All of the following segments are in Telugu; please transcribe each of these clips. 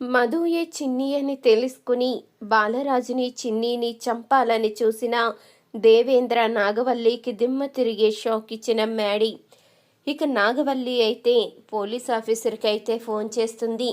మధుయే చిన్ని అని తెలుసుకుని బాలరాజుని చిన్నీని చంపాలని చూసిన దేవేంద్ర నాగవల్లికి దిమ్మ తిరిగే షాక్ ఇచ్చిన మ్యాడీ ఇక నాగవల్లి అయితే పోలీస్ ఆఫీసర్కి అయితే ఫోన్ చేస్తుంది.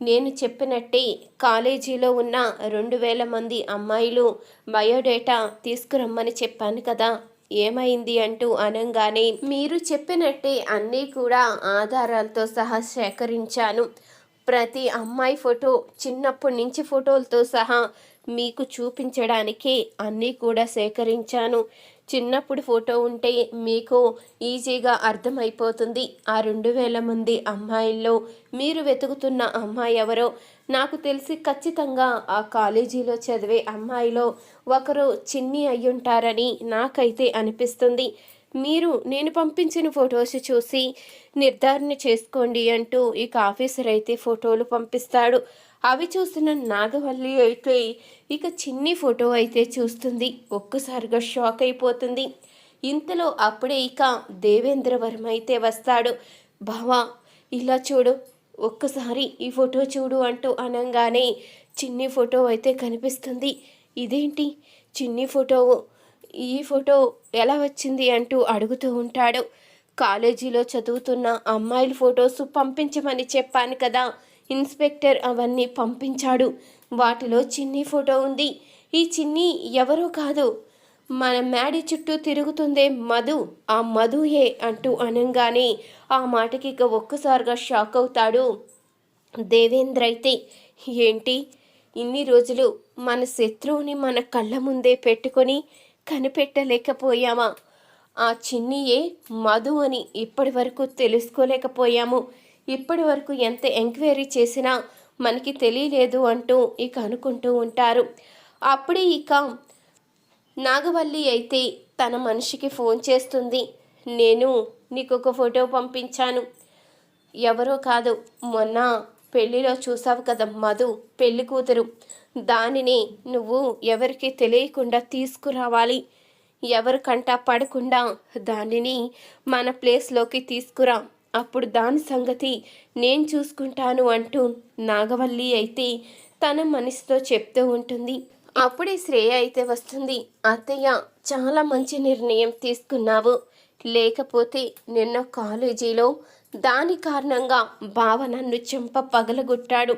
నేను చెప్పినట్టే కాలేజీలో ఉన్న రెండు వేల మంది అమ్మాయిలు బయోడేటా తీసుకురమ్మని చెప్పాను కదా. ఏమైంది అంటూ అనంగానే మీరు చెప్పినట్టే అన్నీ కూడా ఆధారాలతో సహా సేకరించాను. ప్రతి అమ్మాయి ఫోటో చిన్నప్పటి నుంచి ఫోటోలతో సహా మీకు చూపించడానికి అన్నీ కూడా సేకరించాను. చిన్నప్పుడు ఫోటో ఉంటే మీకు ఈజీగా అర్థమైపోతుంది. ఆ రెండు వేల మంది అమ్మాయిల్లో మీరు వెతుకుతున్న అమ్మాయి ఎవరో నాకు తెలిసి ఖచ్చితంగా ఆ కాలేజీలో చదివే అమ్మాయిలో ఒకరు చిన్ని అయ్యుంటారని నాకైతే అనిపిస్తుంది. మీరు నేను పంపించిన ఫొటోస్ చూసి నిర్ధారణ చేసుకోండి అంటూ ఇక ఆఫీసర్ అయితే ఫోటోలు పంపిస్తాడు. అవి చూసిన నాగవల్లి అయితే ఇక చిన్ని ఫోటో అయితే చూస్తుంది. ఒక్కసారిగా షాక్ అయిపోతుంది. ఇంతలో అప్పుడే ఇక దేవేంద్ర వర్మ అయితే వస్తాడు. బావా ఇలా చూడు ఒక్కసారి ఈ ఫోటో చూడు అంటూ అనగానే చిన్ని ఫోటో అయితే కనిపిస్తుంది. ఇదేంటి? చిన్ని ఫోటో ఈ ఫోటో ఎలా వచ్చింది అంటూ అడుగుతూ ఉంటాడు. కాలేజీలో చదువుతున్న అమ్మాయిల ఫొటోస్ పంపించమని చెప్పాను కదా. ఇన్స్పెక్టర్ అవన్నీ పంపించాడు. వాటిలో చిన్ని ఫోటో ఉంది. ఈ చిన్ని ఎవరో కాదు. మన మేడి చుట్టూ తిరుగుతుందే మధు. ఆ మధుయే అంటూ అనంగానే ఆ మాటకి ఇక ఒక్కసారిగా షాక్ అవుతాడు. దేవేంద్ర అయితే ఏంటి? ఇన్ని రోజులు మన శత్రువుని మన కళ్ళ ముందే పెట్టుకొని కనిపెట్టలేకపోయామా? ఆ చిన్నియే మధు అని ఇప్పటి వరకు తెలుసుకోలేకపోయాము. ఇప్పటి వరకు ఎంత ఎంక్వైరీ చేసినా మనకి తెలియలేదు అంటూ ఇక అనుకుంటూ ఉంటారు. అప్పుడే ఇక నాగవల్లి అయితే తన మనిషికి ఫోన్ చేస్తుంది. నేను నీకు ఒక ఫోటో పంపించాను. ఎవరో కాదు మొన్న పెళ్ళిలో చూసావు కదా మధు పెళ్ళి కూతురు. దానిని నువ్వు ఎవరికి తెలియకుండా తీసుకురావాలి. ఎవరికంటా పడకుండా దానిని మన ప్లేస్లోకి తీసుకురా. అప్పుడు దాని సంగతి నేను చూసుకుంటాను అంటూ నాగవల్లి అయితే తన మనసుతో చెప్తూ ఉంటుంది. అప్పుడే శ్రేయ అయితే వస్తుంది. అత్తయ్య చాలా మంచి నిర్ణయం తీసుకున్నావు. లేకపోతే నిన్న కాలేజీలో దాని కారణంగా బావ నన్ను చెంప పగలగొట్టాడు.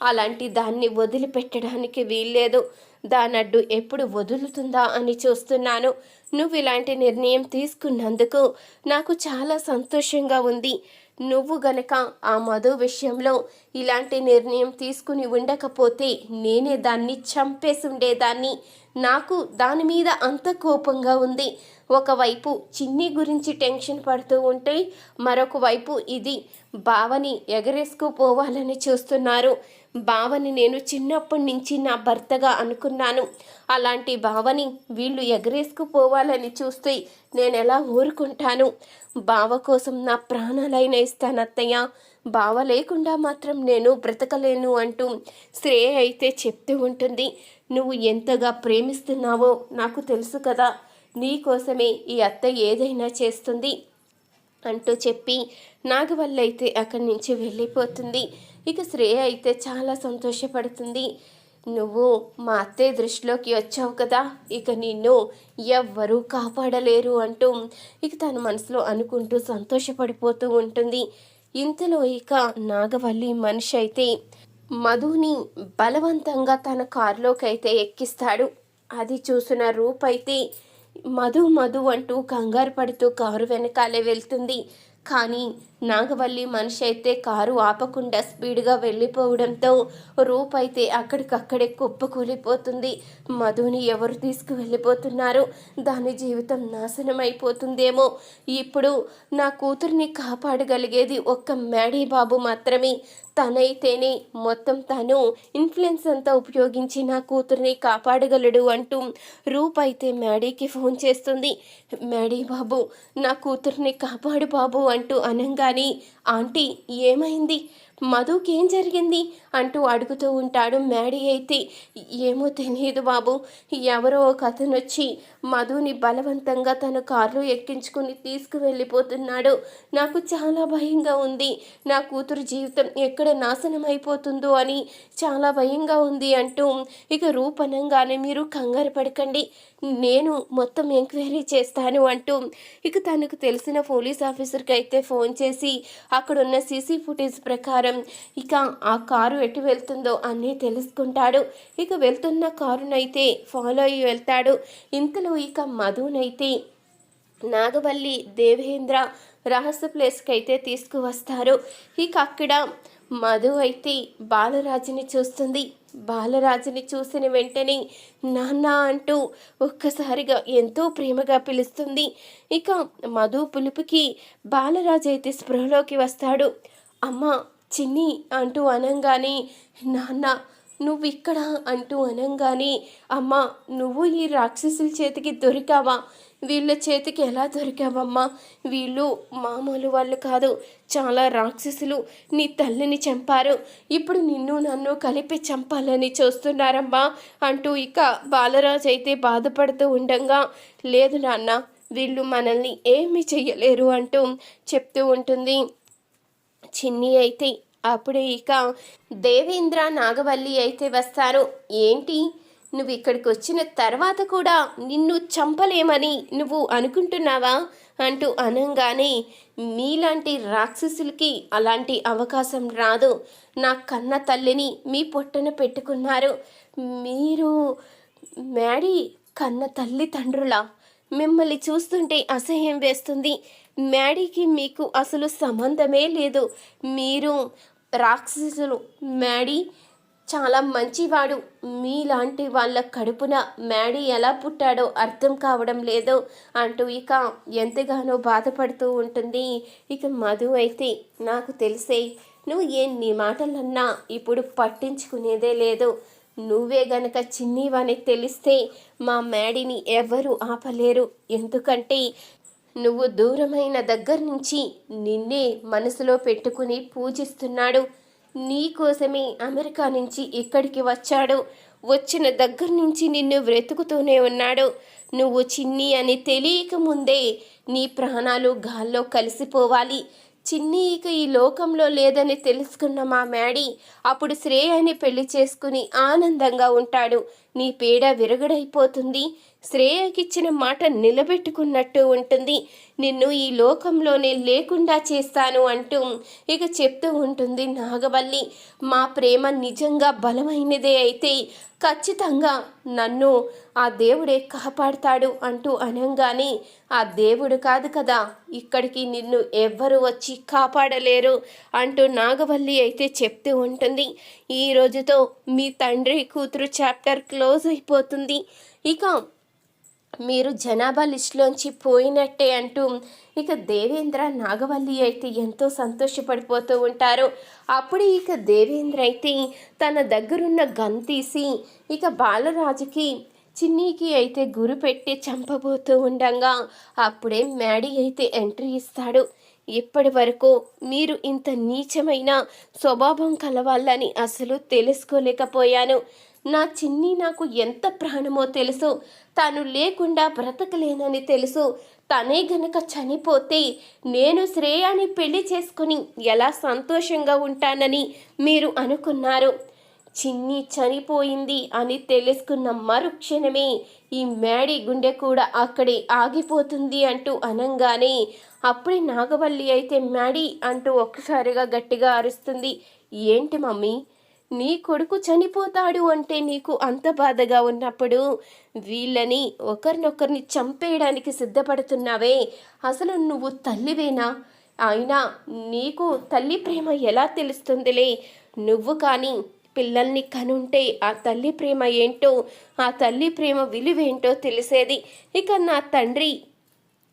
అలాంటి దాన్ని వదిలిపెట్టడానికి వీల్లేదు. దానడ్డు ఎప్పుడు వదులుతుందా అని చూస్తున్నాను. నువ్వు ఇలాంటి నిర్ణయం తీసుకున్నందుకు నాకు చాలా సంతోషంగా ఉంది. నువ్వు గనక ఆ మధు విషయంలో ఇలాంటి నిర్ణయం తీసుకుని ఉండకపోతే నేనే దాన్ని చంపేసి ఉండేదాన్ని నాకు దాని మీద అంత కోపంగా ఉంది. ఒకవైపు చిన్ని గురించి టెన్షన్ పడుతూ ఉంటే మరొక వైపు ఇది బావని ఎగరేసుకుపోవాలని చూస్తున్నారు. బావని నేను చిన్నప్పటి నుంచి నా భర్తగా అనుకున్నాను. అలాంటి బావని వీళ్ళు ఎగరేసుకుపోవాలని చూస్తే నేను ఎలా ఊరుకుంటాను? బావ కోసం నా ప్రాణాలైన ఇస్తాను బావ లేకుండా మాత్రం నేను బ్రతకలేను అంటూ శ్రేయ అయితే చెప్తూ ఉంటుంది. నువ్వు ఎంతగా ప్రేమిస్తున్నావో నాకు తెలుసు కదా. నీ కోసమే ఈ అత్త ఏదైనా చేస్తుంది అంటూ చెప్పి నాగవల్లి అయితే అక్కడి నుంచి వెళ్ళిపోతుంది. ఇక శ్రేయ అయితే చాలా సంతోషపడుతుంది. నువ్వు మా అత్తయ్య దృష్టిలోకి వచ్చావు కదా. ఇక నిన్ను ఎవ్వరూ కాపాడలేరు అంటూ ఇక తన మనసులో అనుకుంటూ సంతోషపడిపోతూ ఉంటుంది. ఇంతలో ఇక నాగవల్లి మనిషి అయితే మధుని బలవంతంగా తన కారులోకి అయితే ఎక్కిస్తాడు. అది చూసిన రూప్ అయితే మధు మధు అంటూ కంగారు పడుతూ కారు వెనకాలే వెళ్తుంది. కానీ నాగవల్లి మనిషి అయితే కారు ఆపకుండా స్పీడ్గా వెళ్ళిపోవడంతో రూప్ అయితే అక్కడికక్కడే కుప్పకూలిపోతుంది. మధుని ఎవరు తీసుకువెళ్ళిపోతున్నారు? దాని జీవితం నాశనం అయిపోతుందేమో ఇప్పుడు నా కూతుర్ని కాపాడగలిగేది ఒక్క మ్యాడీ బాబు మాత్రమే. తనైతేనే మొత్తం తను ఇన్ఫ్లుయెన్స్ అంతా ఉపయోగించి నా కూతుర్ని కాపాడగలడు అంటూ రూప్ అయితే మ్యాడీకి ఫోన్ చేస్తుంది. మ్యాడీ బాబు నా కూతుర్ని కాపాడు బాబు అంటూ అనంగానే ఆంటీ ఏమైంది? మధుకేం జరిగింది అంటూ అడుగుతూ ఉంటాడు మ్యాడీ అయితే. ఏమో తెలియదు బాబు. ఎవరో ఒక అతను వచ్చి మధుని బలవంతంగా తన కారులో ఎక్కించుకుని తీసుకువెళ్ళిపోతున్నాడు. నాకు చాలా భయంగా ఉంది. నా కూతురు జీవితం ఎక్కడ నాశనం అయిపోతుందో అని చాలా భయంగా ఉంది అంటూ ఇక రూపనంగానే మీరు కంగారు పడకండి. నేను మొత్తం ఎంక్వైరీ చేస్తాను అంటూ ఇక తనకు తెలిసిన పోలీస్ ఆఫీసర్కి అయితే ఫోన్ చేసి అక్కడున్న సీసీ ఫుటేజ్ ప్రకారం ఇక ఆ కారు ఎటు వెళ్తుందో అన్నీ తెలుసుకుంటాడు. ఇక వెళ్తున్న కారునైతే ఫాలో అయ్యి వెళ్తాడు. ఇంతలో ఇక మధునైతే నాగవల్లి దేవేంద్ర రహస్య ప్లేస్కి అయితే తీసుకువస్తారు. ఇక అక్కడ మధు అయితే బాలరాజుని చూస్తుంది. బాలరాజుని చూసిన వెంటనే నాన్న అంటూ ఒక్కసారిగా ఎంతో ప్రేమగా పిలుస్తుంది. ఇక మధు పులుపుకి బాలరాజు అయితే స్పృహలోకి వస్తాడు. అమ్మ చిన్ని అంటూ అనంగానే నాన్న నువ్వు ఇక్కడ అంటూ అనంగానే అమ్మ నువ్వు ఈ రాక్షసుల చేతికి దొరికావా? వీళ్ళ చేతికి ఎలా దొరికావమ్మా? వీళ్ళు మామూలు వాళ్ళు కాదు చాలా రాక్షసులు. నీ తల్లిని చంపారు. ఇప్పుడు నిన్ను నన్ను కలిపి చంపాలని చూస్తున్నారమ్మా అంటూ ఇక బాలరాజు అయితే బాధపడుతూ ఉండగా లేదు నాన్న వీళ్ళు మనల్ని ఏమీ చెయ్యలేరు అంటూ చెప్తూ ఉంటుంది. చిన్ని అయితే అప్పుడే ఇక దేవేంద్ర నాగవల్లి అయితే వస్తారు. ఏంటి? నువ్వు ఇక్కడికి వచ్చిన తర్వాత కూడా నిన్ను చంపలేమని నువ్వు అనుకుంటున్నావా? అంటూ అనంగానే మీలాంటి రాక్షసులకి అలాంటి అవకాశం రాదు. నా కన్న తల్లిని మీ పొట్టన పెట్టుకున్నారు. మీరు మ్యాడీ కన్న తల్లి తండ్రులా? మిమ్మల్ని చూస్తుంటే అసహ్యం వేస్తుంది. మ్యాడీకి మీకు అసలు సంబంధమే లేదు. మీరు రాక్షసులు. మ్యాడీ చాలా మంచివాడు. మీలాంటి వాళ్ళ కడుపున మ్యాడీ ఎలా పుట్టాడో అర్థం కావడం లేదు అంటూ ఇక ఎంతగానో బాధపడుతూ ఉంటుంది. ఇక మధు అయితే నాకు తెలిసే నువ్వు ఏ నీ మాటలన్నా ఇప్పుడు పట్టించుకునేదే లేదు. నువ్వే గనక చిన్నీవని తెలిస్తే మా మేడిని ఎవరు ఆపలేరు. ఎందుకంటే నువ్వు దూరమైన దగ్గర నుంచి నిన్నే మనసులో పెట్టుకుని పూజిస్తున్నాడు. నీ కోసమే అమెరికా నుంచి ఇక్కడికి వచ్చాడు. వచ్చిన దగ్గర నుంచి నిన్ను వెతుకుతూనే ఉన్నాడు. నువ్వు చిన్ని అని తెలియక ముందే నీ ప్రాణాలు గాల్లో కలిసిపోవాలి. చిన్ని ఇక ఈ లోకంలో లేదని తెలుసుకున్న మా మ్యాడీ అప్పుడు శ్రేయని పెళ్ళి చేసుకుని ఆనందంగా ఉంటాడు. నీ పీడ విరగడైపోతుంది. శ్రేయకిచ్చిన మాట నిలబెట్టుకున్నట్టు ఉంటుంది. నిన్ను ఈ లోకంలోనే లేకుండా చేస్తాను అంటూ ఇక చెప్తూ ఉంటుంది నాగవల్లి. మా ప్రేమ నిజంగా బలమైనదే అయితే ఖచ్చితంగా నన్ను ఆ దేవుడే కాపాడతాడు అంటూ అనంగానే ఆ దేవుడు కాదు కదా ఇక్కడికి నిన్ను ఎవ్వరు వచ్చి కాపాడలేరు అంటూ నాగవల్లి అయితే చెప్తూ ఉంటుంది. ఈ రోజుతో మీ తండ్రి కూతురు చాప్టర్ క్లోజ్ అయిపోతుంది. ఇక మీరు జనాభా లిస్టులోంచి పోయినట్టే అంటూ ఇక దేవేంద్ర నాగవల్లి అయితే ఎంతో సంతోషపడిపోతూ ఉంటారు. అప్పుడే ఇక దేవేంద్ర అయితే తన దగ్గరున్న గన్ తీసి ఇక బాలరాజుకి చిన్నీకి అయితే గురి పెట్టి చంపబోతూ ఉండగా. అప్పుడే మ్యాడీ అయితే ఎంట్రీ ఇస్తాడు. ఇప్పటి వరకు మీరు ఇంత నీచమైన స్వభావం కలవాళ్ళని అసలు తెలుసుకోలేకపోయాను. నా చిన్ని నాకు ఎంత ప్రాణమో తెలుసు. తాను లేకుండా బ్రతకలేనని తెలుసు. తనే గనక చనిపోతే నేను శ్రేయాని పెళ్ళి చేసుకుని ఎలా సంతోషంగా ఉంటానని మీరు అనుకున్నారు. చిన్ని చనిపోయింది అని తెలుసుకున్న మరుక్షణమే ఈ మేడి గుండె కూడా అక్కడే ఆగిపోతుంది అంటూ అనంగానే అప్పుడే నాగవల్లి అయితే మ్యాడీ అంటూ ఒక్కసారిగా గట్టిగా అరుస్తుంది. ఏంటి మమ్మీ నీ కొడుకు చనిపోతాడు అంటే నీకు అంత బాధగా ఉన్నప్పుడు వీళ్ళని ఒకరినొకరిని చంపేయడానికి సిద్ధపడుతున్నావే. అసలు నువ్వు తల్లివేనా? అయినా నీకు తల్లి ప్రేమ ఎలా తెలుస్తుందిలే? నువ్వు కానీ పిల్లల్ని కనుంటే ఆ తల్లి ప్రేమ ఏంటో ఆ తల్లి ప్రేమ విలువేంటో తెలిసేది. ఇక నా తండ్రి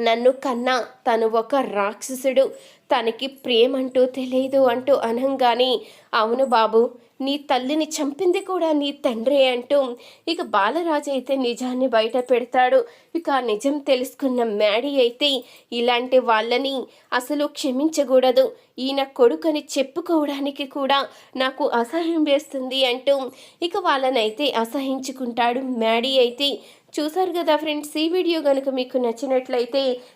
నన్ను కన్నా తను ఒక రాక్షసుడు. తనకి ప్రేమంటూ తెలియదు అంటూ అనంగానే అవును బాబు నీ తల్లిని చంపింది కూడా నీ తండ్రే అంటూ ఇక బాలరాజు అయితే నిజాన్ని బయట పెడతాడు. ఇక ఆ నిజం తెలుసుకున్న మ్యాడీ అయితే ఇలాంటి వాళ్ళని అసలు క్షమించకూడదు. ఈయన కొడుకని చెప్పుకోవడానికి కూడా నాకు అసహ్యం వేస్తుంది అంటూ ఇక వాళ్ళనైతే అసహించుకుంటాడు మ్యాడీ అయితే. చూసారు కదా ఫ్రెండ్స్ ఈ వీడియో కనుక మీకు నచ్చినట్లయితే